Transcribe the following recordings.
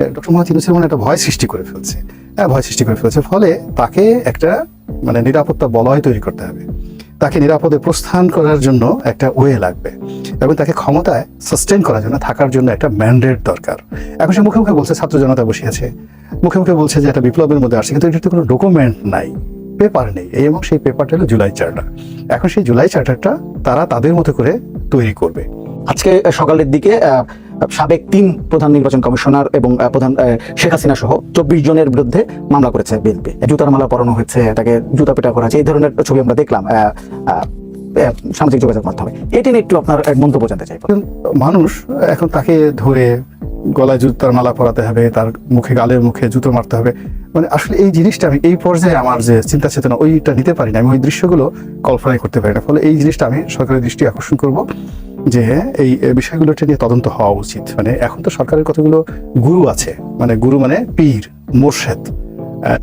Doctor Mohammad ইউনুসের মনে একটা ভয় সৃষ্টি করে ফেলছে। হ্যাঁ ভয় সৃষ্টি করে ফেলছে। ফলে তাকে একটা মানে নিরাপত্তা বলয় তৈরি করতে হবে। তাকে নিরাপদে প্রস্থান করার জন্য একটা ওয়ে লাগবে এবং তাকে ক্ষমতায় সাস্টেন করার জন্য, থাকার জন্য একটা ম্যান্ডেট দরকার। এখন সে মুখে মুখে বলছে, ছাত্র জনতা বসিয়েছে। মুখে মুখে বলছে যে একটা বিপ্লবের মধ্যে আসছে, কিন্তু এটাতে কোনো ডকুমেন্ট নাই পেপার নেই। এই এবং সেই পেপারটা হলো জুলাই চার্টার। এখন সেই জুলাই চার্টারটা তারা তাদের মতো করে তৈরি করবে। আজকে সকালের দিকে সাবেক তিন প্রধান নির্বাচন কমিশনার এবং প্রধান শেখ হাসিনা সহ চব্বিশ জনের বিরুদ্ধে মামলা করেছে বিএনপি। জুতার মালা পরানো হয়েছে, তাকে জুতা পেটা করা হয়েছে, এই ধরনের ছবি আমরা দেখলাম সামাজিক যোগাযোগ মাধ্যমে। এটি নিয়ে একটু আপনার এক মন্তব্য জানতে এখন মানুষ এখন তাকে ধরে গলায় জুতার মালা পরাতে হবে, তার মুখে গালে মুখে জুতো মারতে হবে। মানে আসলে এই জিনিসটা আমি, এই পর্যায়ে আমার যে চিন্তা চেতনা, ওইটা নিতে পারি না আমি ওই দৃশ্যগুলো কল্পনাই করতে পারি না। ফলে এই জিনিসটা আমি সরকারের দৃষ্টি আকর্ষণ করব। যে এই বিষয়গুলোটা নিয়ে তদন্ত হওয়া উচিত। মানে এখন তো সরকারের কতগুলো গুরু আছে মানে গুরু মানে পীর, মোর্শেদ।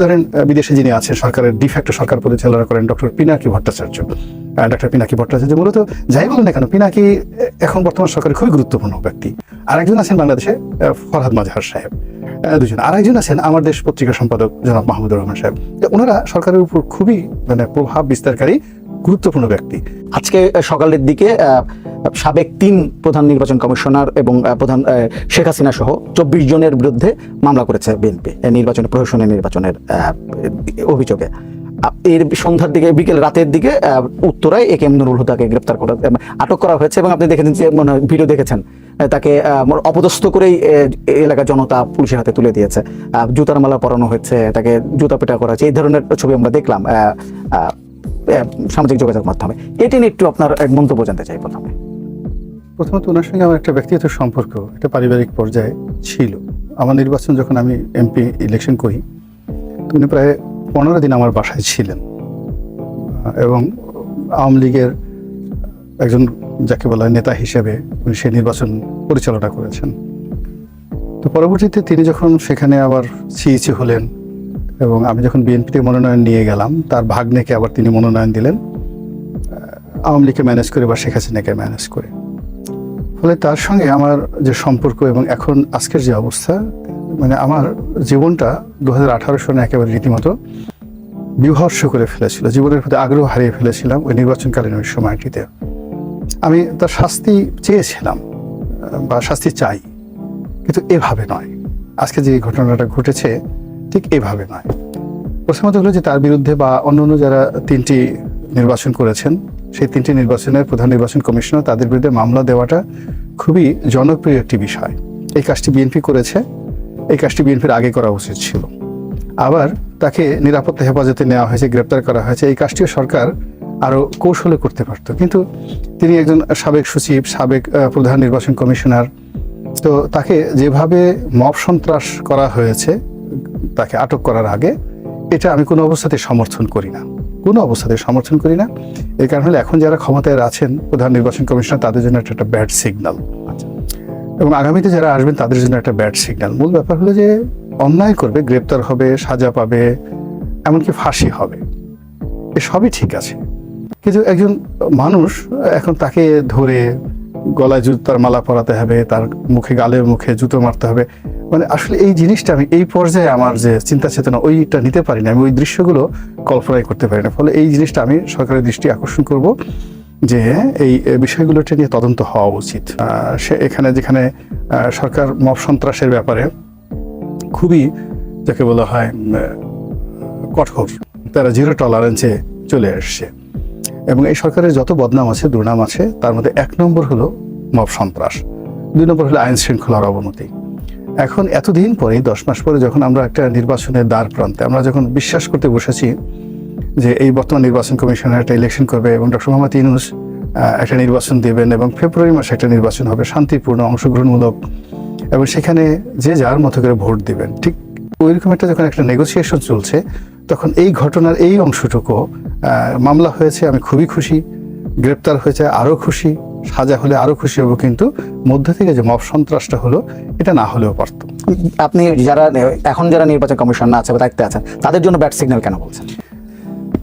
ধরেন বিদেশে যিনি আছেন সরকারের ডিফ্যাক্ট সরকার পরিচালনা করেন ডক্টর পিনাকি ভট্টাচার্য। ডক্টর পিনাকি ভট্টাচার্য মূলত, যাই বলেন না কেন, পিনাকি এখন বর্তমান সরকারের খুবই গুরুত্বপূর্ণ ব্যক্তি। আর একজন আছেন বাংলাদেশে ফরহাদ মাজহার সাহেব। দুজন। আর একজন আছেন আমার দেশ পত্রিকা সম্পাদক জনাব মাহমুদুর রহমান সাহেব। ওনারা সরকারের উপর খুবই মানে প্রভাব বিস্তারকারী, গুরুত্বপূর্ণ ব্যক্তি। আজকে সকালের দিকে সাবেক তিন প্রধান নির্বাচন কমিশনার এবং প্রধান শেখ হাসিনা সহ চব্বিশ জনের বিরুদ্ধে মামলা করেছে বিএনপি নির্বাচনে প্রশাসনের নির্বাচনের অভিযোগে। এর সন্ধ্যার দিকে, বিকেল রাতের দিকে উত্তরায় এ কে এম নুরুল হুদাকে গ্রেপ্তার করা আটক করা হয়েছে এবং আপনি দেখেছেন যে, মনে ভিডিও দেখেছেন তাকে অপদস্থ করেই এলাকার জনতা পুলিশের হাতে তুলে দিয়েছে। জুতার মালা পরানো হয়েছে, তাকে জুতা পেটা করা হয়েছে, এই ধরনের ছবি আমরা দেখলাম সামাজিক যোগাযোগ মাধ্যমে। এটি নিয়ে একটু আপনার মন্তব্য জানতে চাই প্রথমে। প্রথমত ওনার সঙ্গে আমার একটা ব্যক্তিগত সম্পর্ক, একটা পারিবারিক পর্যায়ে ছিল। আমার নির্বাচন যখন আমি এমপি ইলেকশন করি উনি প্রায় পনেরো দিন আমার বাসায় ছিলেন। এবং আওয়ামী লীগের একজন যাকে বলা নেতা হিসেবে উনি সেই নির্বাচন পরিচালনা করেছেন। তো পরবর্তীতে তিনি যখন সেখানে আবার সিইসি হলেন এবং আমি যখন বিএনপিতে মনোনয়ন নিয়ে গেলাম, তার ভাগ্নেকে আবার তিনি মনোনয়ন দিলেন। আওয়ামী লীগকে ম্যানেজ করে বা শেখ হাসিনাকে ম্যানেজ করে। ফলে তার সঙ্গে আমার যে সম্পর্ক এবং এখন আজকের যে অবস্থা মানে আমার জীবনটা দু হাজার আঠারো সনে একেবারে রীতিমতো বিভর্ষ করে ফেলেছিল। জীবনের প্রতি আগ্রহ হারিয়ে ফেলেছিলাম ওই নির্বাচনকালীন ওই সময়টিতে। আমি তার শাস্তি চেয়েছিলাম, বা শাস্তি চাই, কিন্তু এভাবে নয়। আজকে যে ঘটনাটা ঘটেছে, ঠিক এভাবে নয়। প্রথমত হলো যে তার বিরুদ্ধে বা অন্য অন্য যারা তিনটি নির্বাচন করেছেন সেই তিনটি নির্বাচনের প্রধান নির্বাচন কমিশনার তাদের বিরুদ্ধে মামলা দেওয়াটা খুবই জনপ্রিয় একটি বিষয়। এই কাজটি বিএনপি করেছে, এই কাজটি বিএনপির আগে করা উচিত ছিল। আবার তাকে নিরাপত্তা হেফাজতে নেওয়া হয়েছে, গ্রেপ্তার করা হয়েছে। এই কাজটিও সরকার আরও কৌশলে করতে পারত। কিন্তু তিনি একজন সাবেক সচিব, সাবেক প্রধান নির্বাচন কমিশনার। তো তাকে যেভাবে মব সন্ত্রাস করা হয়েছে, তাকে আটক করার আগে, এটা আমি কোনো অবস্থাতে সমর্থন করি না। কোনো অবস্থাতে সমর্থন করি না। এর কারণ হলো এখন যারা ক্ষমতায় আছেন প্রধান নির্বাচন কমিশনার তাদের জন্য এটা একটা ব্যাড সিগন্যাল এবং আগামীতে যারা আসবেন তাদের জন্য একটা ব্যাড সিগন্যাল মূল ব্যাপার হলো যে অন্যায় করবে গ্রেপ্তার হবে সাজা পাবে এমনকি ফাঁসি হবে। এ সবই ঠিক আছে। কিন্তু একজন মানুষ এখন তাকে ধরে গলায় জুতার মালা পরাতে হবে তার মুখে গালে মুখে জুতো মারতে হবে মানে আসলে এই জিনিসটা আমি এই পর্যায়ে আমার যে চিন্তা চেতনা, ওইটা নিতে পারি না আমি ওই দৃশ্যগুলো কল্পনাই করতে পারি না। ফলে এই জিনিসটা আমি সরকারের দৃষ্টি আকর্ষণ করব যে এই বিষয়গুলোটা নিয়ে তদন্ত হওয়া উচিত। সে এখানে যেখানে সরকার মব সন্ত্রাসের ব্যাপারে খুবই, যাকে বলা হয় কঠোর, তারা জিরো টলারেন্সে চলে আসছে এবং এই সরকারের যত বদনাম আছে, দুর্নাম আছে, তার মধ্যে এক নম্বর হলো মব সন্ত্রাস। দুই নম্বর হলো আইন শৃঙ্খলার অবনতি। এখন এতদিন পরে দশ মাস পরে যখন আমরা একটা নির্বাচনের দ্বার প্রান্তে, আমরা যখন বিশ্বাস করতে বসেছি যে এই বর্তমান নির্বাচন কমিশনের একটা ইলেকশন করবে এবং ডক্টর মোহাম্মদ ইউনুস একটা নির্বাচন দেবেন এবং ফেব্রুয়ারি মাসে একটা নির্বাচন হবে, শান্তিপূর্ণ, অংশগ্রহণমূলক এবং সেখানে যে যার মতো করে ভোট দিবেন, ঠিক ওইরকম একটা যখন একটা নেগোসিয়েশন চলছে, তখন এই ঘটনার এই অংশটুকু মামলা হয়েছে, আমি খুবই খুশি, গ্রেপ্তার হয়েছে, আরও খুশি। সাজা হলে আরও খুশি হব কিন্তু মধ্য থেকে যে মব সন্ত্রাসটা হলো এটা না হলেও পারত আপনি যারা এখন যারা নির্বাচন কমিশন আছে বা দায়িত্বে আছেন তাদের জন্য ব্যাড সিগন্যাল কেন বলছেন?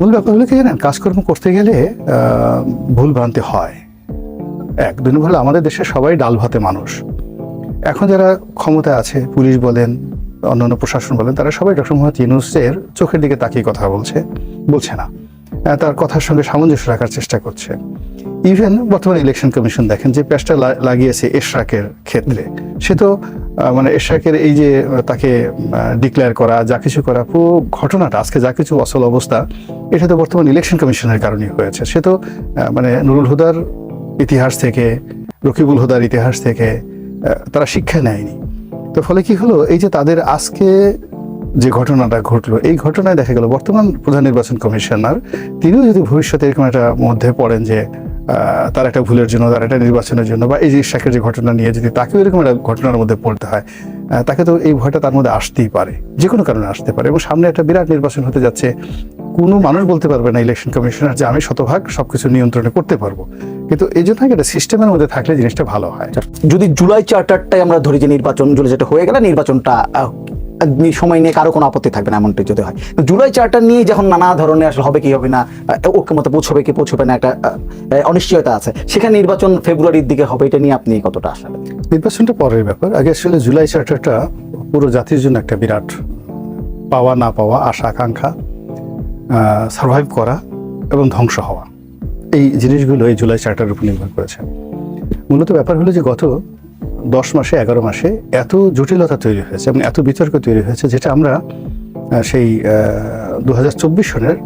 মূল ব্যাপার হলো কি জানেন কাজকর্ম করতে গেলে ভুল ভ্রান্তি হয়। এক দুই নম্বর হলো আমাদের দেশে সবাই ডাল ভাতে মানুষ। এখন যারা ক্ষমতা আছে পুলিশ বলেন অন্যান্য প্রশাসন বলেন তারা সবাই ডক্টর মোহাম্মদ ইউনুসের চোখের দিকে তাকিয়ে কথা বলছে বলছে না। তার কথার সঙ্গে সামঞ্জস্য রাখার চেষ্টা করছে। ইভেন বর্তমান ইলেকশন কমিশন দেখেন যে প্যাচটা লা- লাগিয়েছে এশরাকের ক্ষেত্রে। সে তো মানে এশরাকের এই যে তাকে ডিক্লেয়ার করা, যা কিছু করা, পুরো ঘটনাটা, আজকে যা কিছু অসল অবস্থা, এটা তো বর্তমান ইলেকশন কমিশনের কারণেই হয়েছে। সে তো মানে নুরুল হুদার ইতিহাস থেকে, রকিবুল হুদার ইতিহাস থেকে তারা শিক্ষা নেয়নি। তো ফলে কি হলো? এই যে তাদের আজকে যে ঘটনাটা ঘটলো, এই ঘটনায় দেখা গেল বর্তমান প্রধান নির্বাচন কমিশনার, তিনিও যদি ভবিষ্যতে এরকম একটা মধ্যে পড়েন যে তার একটা ভুলের জন্য, তার একটা নির্বাচনের জন্য, বা এই যে শাকের যে ঘটনা নিয়ে যদি তাকেও এরকম একটা ঘটনার মধ্যে পড়তে হয় তাকে তো এই ভয়টা তার মধ্যে আসতেই পারে, যে কোনো কারণে আসতে পারে। এবং সামনে একটা বিরাট নির্বাচন হতে যাচ্ছে, কোনো মানুষ বলতে পারবে না ইলেকশন কমিশনার যে আমি শতভাগ সবকিছু নিয়ন্ত্রণে করতে পারব। কিন্তু এই জন্য একটা সিস্টেমের মধ্যে থাকলে জিনিসটা ভালো হয়। যদি জুলাই চার্টারটাই আমরা ধরি যে নির্বাচন জুলাই যেটা হয়ে গেলে নির্বাচনটা সময় নিয়ে কারও কোনো আপত্তি থাকবে না, এমনটি যদি হয়। জুলাই চার্টার নিয়ে যখন নানা ধরনের আসলে হবে কি হবে না ওকে মতো পৌঁছবে কি পৌঁছবে না একটা অনিশ্চয়তা আছে। সেখানে নির্বাচন ফেব্রুয়ারির দিকে হবে এটা নিয়ে আপনি কতটা আশাবাদী নির্বাচনটা পরের ব্যাপার। আগে আসলে জুলাই চার্টারটা পুরো জাতির জন্য একটা বিরাট পাওয়া না পাওয়া, আশা, আকাঙ্ক্ষা সার্ভাইভ করা এবং ধ্বংস হওয়া। এই জিনিসগুলো এই জুলাই চার্টারের উপর নির্ভর করেছে। মূলত ব্যাপার হলো যে গত দশ মাসে, এগারো মাসে এত জটিলতা তৈরি হয়েছে এবং এত বিতর্ক তৈরি হয়েছে যেটা আমরা সেই দু হাজার চব্বিশ সনের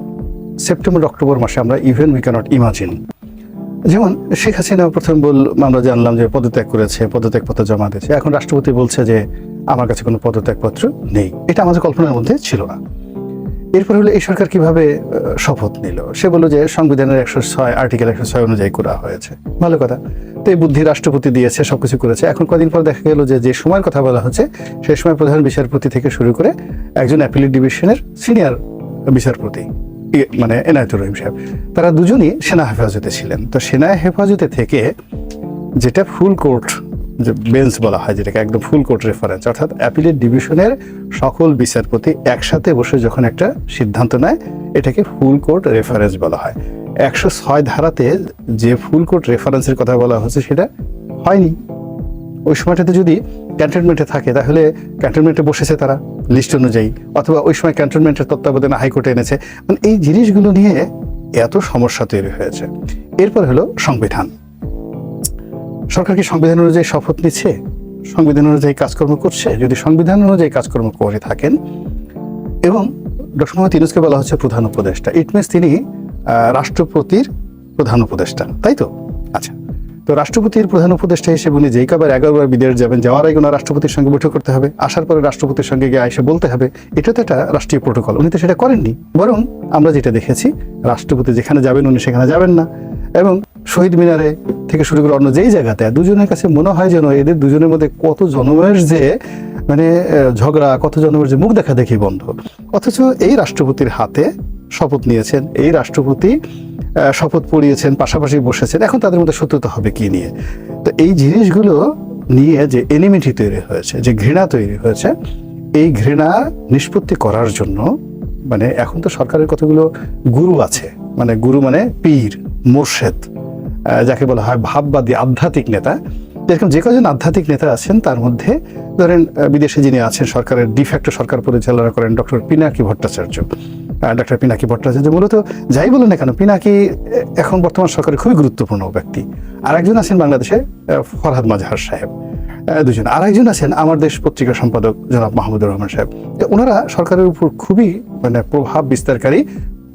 সেপ্টেম্বর, অক্টোবর মাসে আমরা ইভেন উই ক্যানট ইমাজিন যেমন শেখ হাসিনা প্রথম বল, আমরা জানলাম যে পদত্যাগ করেছে, পদত্যাগপত্র জমা দিয়েছে। এখন রাষ্ট্রপতি বলছে যে আমার কাছে কোনো পদত্যাগপত্র নেই। এটা আমাদের কল্পনার মধ্যে ছিল না। এরপর হলো, এই সরকার কীভাবে শপথ নিল? সে বলল যে সংবিধানের একশো ছয় আর্টিকেল একশো ছয় অনুযায়ী করা হয়েছে। ভালো কথা। তো এই বুদ্ধি রাষ্ট্রপতি দিয়েছে, সবকিছু করেছে। এখন কদিন পর দেখা গেল যে যে সময়ের কথা বলা হচ্ছে সেই সময় প্রধান বিচারপতি থেকে শুরু করে একজন অ্যাপিলিট ডিভিশনের সিনিয়র বিচারপতি মানে এনায়তুর রহিম সাহেব। তারা দুজনই সেনা হেফাজতে ছিলেন। তো সেনা হেফাজতে থেকে যেটা ফুল কোর্ট যে বেঞ্চ বলা হয়, যেটাকে একদম ফুল কোর্ট রেফারেন্স অর্থাৎ অ্যাপিলেট ডিভিশনের সকল বিচারপতি একসাথে বসে যখন একটা সিদ্ধান্ত নেয়, এটাকে ফুল কোর্ট রেফারেন্স বলা হয়। একশো ছয় ধারাতে যে ফুল কোর্ট রেফারেন্সের কথা বলা হচ্ছে, সেটা হয়নি। ওই সময়টাতে যদি ক্যান্টনমেন্টে থাকে, তাহলে ক্যান্টনমেন্টে বসেছে তারা লিস্ট অনুযায়ী, অথবা ওই সময় ক্যান্টনমেন্টের তত্ত্বাবধানে হাইকোর্টে এনেছে। মানে এই জিনিসগুলো নিয়ে এত সমস্যা তৈরি হয়েছে। এরপর হলো সংবিধান। সরকার কি সংবিধান অনুযায়ী শপথ নিচ্ছে? সংবিধান অনুযায়ী কাজকর্ম করছে? যদি সংবিধান অনুযায়ী কাজকর্ম করে থাকেন, এবং ডক্টর মোহাম্মদ ইউনুসকে বলা হচ্ছে প্রধান উপদেষ্টা ইট মিনস তিনি রাষ্ট্রপতির প্রধান উপদেষ্টা, তাই তো? আচ্ছা তো রাষ্ট্রপতির প্রধান উপদেষ্টা হিসেবে উনি যেই কবার এগারোবার বিদেশ যাবেন, যাওয়ার আগে ওনার রাষ্ট্রপতির সঙ্গে বৈঠক করতে হবে, আসার পরে রাষ্ট্রপতির সঙ্গে গিয়ে এসে বলতে হবে, এটা তো একটা রাষ্ট্রীয় প্রোটোকল, উনি তো সেটা করেননি। বরং আমরা যেটা দেখেছি, রাষ্ট্রপতি যেখানে যাবেন, উনি সেখানে যাবেন না। এবং শহীদ মিনারে থেকে শুরু করে অন্য যেই জায়গাতে দুজনের কাছে মনে হয় যেন এদের দুজনের মধ্যে কত জন্মের যে মানে ঝগড়া, কত জন্মের যে মুখ দেখা দেখি বন্ধ। অথচ এই রাষ্ট্রপতির হাতে শপথ নিয়েছেন, এই রাষ্ট্রপতি শপথ পড়িয়েছেন, পাশাপাশি বসেছেন, এখন তাদের মধ্যে শত্রুতা হবে কি নিয়ে? তো এই জিনিসগুলো নিয়ে যে এনিমিটি তৈরি হয়েছে, যে ঘৃণা তৈরি হয়েছে, এই ঘৃণা নিষ্পত্তি করার জন্য মানে এখন তো সরকারের কতগুলো গুরু আছে মানে গুরু মানে পীর মোর্শেদ যাকে বলা হয় ভাববাদী আধ্যাত্মিক নেতা। যেরকম যে কজন আধ্যাত্মিক নেতা আছেন, তার মধ্যে ধরেন বিদেশে যিনি আছেন, সরকারের ডিফ্যাক্টো সরকার পরিচালনা করেন ডক্টর পিনাকি ভট্টাচার্য। ডক্টর পিনাকি ভট্টাচার্য মূলত যাই বলেন না কেন, পিনাকি এখন বর্তমান সরকারের খুবই গুরুত্বপূর্ণ ব্যক্তি। আর একজন আছেন বাংলাদেশে ফরহাদ মাজাহার সাহেব। দুজন। আর একজন আছেন আমার দেশ পত্রিকা সম্পাদক জনাব মাহমুদুর রহমান সাহেব। ওনারা সরকারের উপর খুবই মানে প্রভাব বিস্তারকারী।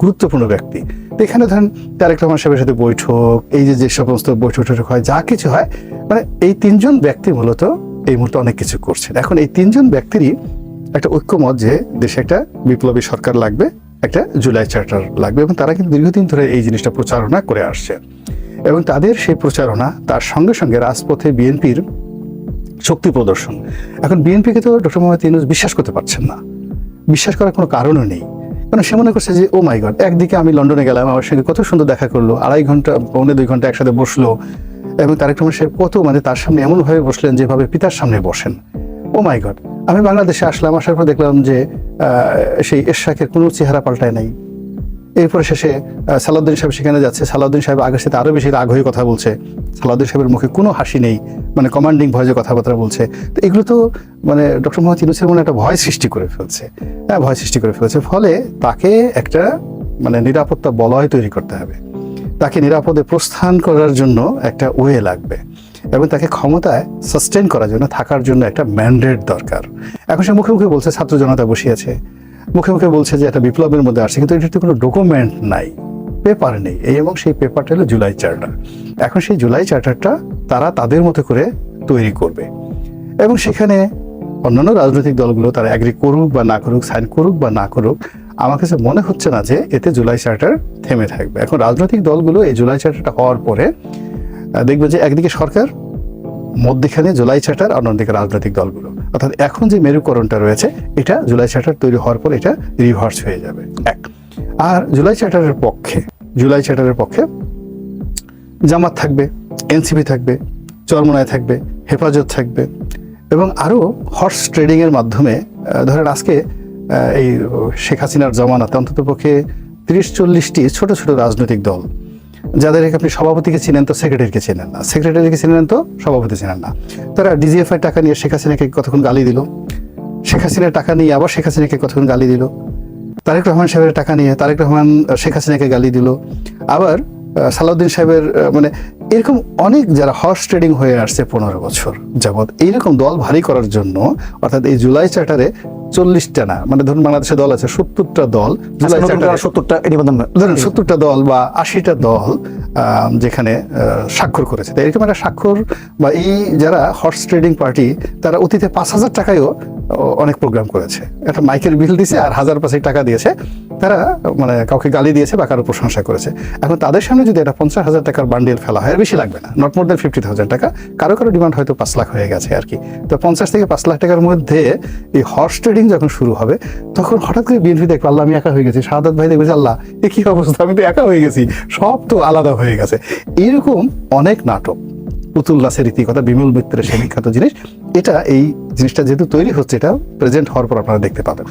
গুরুত্বপূর্ণ ব্যক্তি। এখানে ধরেন তারেক রহমান সাহেবের সাথে বৈঠক, এই যে যে সমস্ত বৈঠক টৈঠক হয়, যা কিছু হয় মানে এই তিনজন ব্যক্তি মূলত এই মুহূর্তে অনেক কিছু করছেন। এখন এই তিনজন ব্যক্তিরই একটা ঐক্যমত যে দেশে একটা বিপ্লবী সরকার লাগবে, একটা জুলাই চার্টার লাগবে এবং তারা কিন্তু দীর্ঘদিন ধরে এই জিনিসটা প্রচারণা করে আসছে। এবং তাদের সেই প্রচারণা তার সঙ্গে সঙ্গে রাজপথে বিএনপির শক্তি প্রদর্শন। এখন বিএনপিকে তো ডক্টর মোহাম্মদ ইউনুস বিশ্বাস করতে পারছেন না। বিশ্বাস করার কোনো কারণও নেই। মানে সে মনে করছে যে ও মাই গড একদিকে আমি লন্ডনে গেলাম, আমার সঙ্গে কত সুন্দর দেখা করল, আড়াই ঘণ্টা, পৌনে দুই ঘণ্টা একসাথে বসল। এবং তারেক রহমান সাহেব কত মানে তার সামনে এমনভাবে বসলেন যেভাবে পিতার সামনে বসেন। ও মাই গড আমি বাংলাদেশে আসলাম, আসার পর দেখলাম যে সেই এরশাকের কোনো চেহারা পাল্টায় নাই। এরপরে শেষে সালাউদ্দিন সাহেব সেখানে যাচ্ছে। সালাউদ্দিন সাহেব আগের সাথে আরও বেশি হয়ে কথা বলছে। সালাউদ্দিন সাহেবের মুখে কোনো হাসি নেই মানে কমান্ডিং ভয়েসে কথাবার্তা বলছে। তো এগুলো তো মানে ডক্টর মোহাম্মদ ইউনুসের মনে একটা ভয় সৃষ্টি করে ফেলছে। হ্যাঁ ভয় সৃষ্টি করে ফেলছে। ফলে তাকে একটা মানে নিরাপত্তা বলয় তৈরি করতে হবে। তাকে নিরাপদে প্রস্থান করার জন্য একটা ওয়ে লাগবে। এবং তাকে ক্ষমতায় সাস্টেন করার জন্য, থাকার জন্য একটা ম্যান্ডেট দরকার। এখন সে মুখে মুখে বলছে, ছাত্র জনতা বসিয়েছে। মুখে মুখে বলছে যে একটা বিপ্লবের মধ্যে আসছে, কিন্তু এটাতে কোনো ডকুমেন্ট নাই। পেপার নেই। এই এবং সেই পেপারটা হলো জুলাই চার্টার এখন সেই জুলাই চার্টারটা তারা তাদের মতো করে তৈরি করবে। এবং সেখানে অন্যান্য রাজনৈতিক দলগুলো তারা অ্যাগ্রি করুক বা না করুক সাইন করুক বা না করুক, আমার কাছে মনে হচ্ছে না যে এতে জুলাই চার্টার থেমে থাকবে। এখন রাজনৈতিক দলগুলো এই জুলাই চার্টারটা হওয়ার পরে দেখবে যে একদিকে সরকার, মধ্যখানে জুলাই চার্টার আর অন্যদিকে রাজনৈতিক দলগুলো। অর্থাৎ এখন যে মেরুকরণটা রয়েছে, এটা জুলাই চার্টার তৈরি হওয়ার পর এটা রিভার্স হয়ে যাবে। এক। আর জুলাই চার্টারের পক্ষে, জুলাই চার্টারের পক্ষে জামাত থাকবে, এনসিপি থাকবে, চরমনায় থাকবে, হেফাজত থাকবে এবং আরও হর্স ট্রেডিংয়ের মাধ্যমে ধরেন আজকে এই শেখ হাসিনার জমানাতে অন্তত পক্ষে তিরিশ চল্লিশটি ছোট ছোট রাজনৈতিক দল যাদের আপনি সভাপতিকে চিনেন তো সেক্রেটারিকে চেনেন না। সেক্রেটারিকে চিনেন তো সভাপতি চেনেন না। তারা ডিজিএফআই টাকা নিয়ে শেখ হাসিনাকে কতক্ষণ গালি দিল? শেখ হাসিনার টাকা নিয়ে আবার শেখ হাসিনাকে কতক্ষণ গালি দিল? তারেক রহমান সাহেবের টাকা নিয়ে তারেক রহমান শেখ হাসিনাকে গালি দিল। আবার সালাউদ্দিন সাহেবের মানে এরকম অনেক যারা হর্স ট্রেডিং হয়ে আসছে পনেরো বছর যাবৎ এইরকম দল ভারী করার জন্য অর্থাৎ এই জুলাই চার্টারে চল্লিশটা না মানে ধরুন বাংলাদেশে দল আছে সত্তরটা দল জুলাই চার্টারে সত্তরটা ধরুন সত্তরটা দল বা আশিটা দল যেখানে স্বাক্ষর করেছে। তো এরকম একটা স্বাক্ষর বা এই যারা হর্স ট্রেডিং পার্টি তারা অতীতে পাঁচ হাজার টাকায়ও অনেক প্রোগ্রাম করেছে। একটা মাইকের বিল দিয়েছে আর হাজার পাঁচেক টাকা দিয়েছে। তারা মানে কাউকে গালি দিয়েছে বা কারও প্রশংসা করেছে। এখন তাদের সামনে যদি এটা পঞ্চাশ হাজার টাকার বান্ডেল ফেলা হয় বেশি লাগবে না not more than fifty thousand টাকা। কারও কারও ডিমান্ড হয়তো পাঁচ লাখ হয়ে গেছে আর কি। তো পঞ্চাশ থেকে পাঁচ লাখ টাকার মধ্যে এই হর্স ট্রেডিং যখন শুরু হবে তখন হঠাৎ করে বিএনপি দেখবে আল্লাহ আমি একা হয়ে গেছি। শাহাদাত ভাই দেখবে যে, আল্লাহ এ কি অবস্থা? আমি তো একা হয়ে গেছি। সব তো আলাদা হয়ে গেছে। এরকম অনেক নাটক পুতুল দাসের রীতিকথা বিমল মিত্রের সে বিখ্যাত জিনিস। এটা এই জিনিসটা যেহেতু তৈরি হচ্ছে এটা প্রেজেন্ট হওয়ার পর আপনারা দেখতে পাবেন।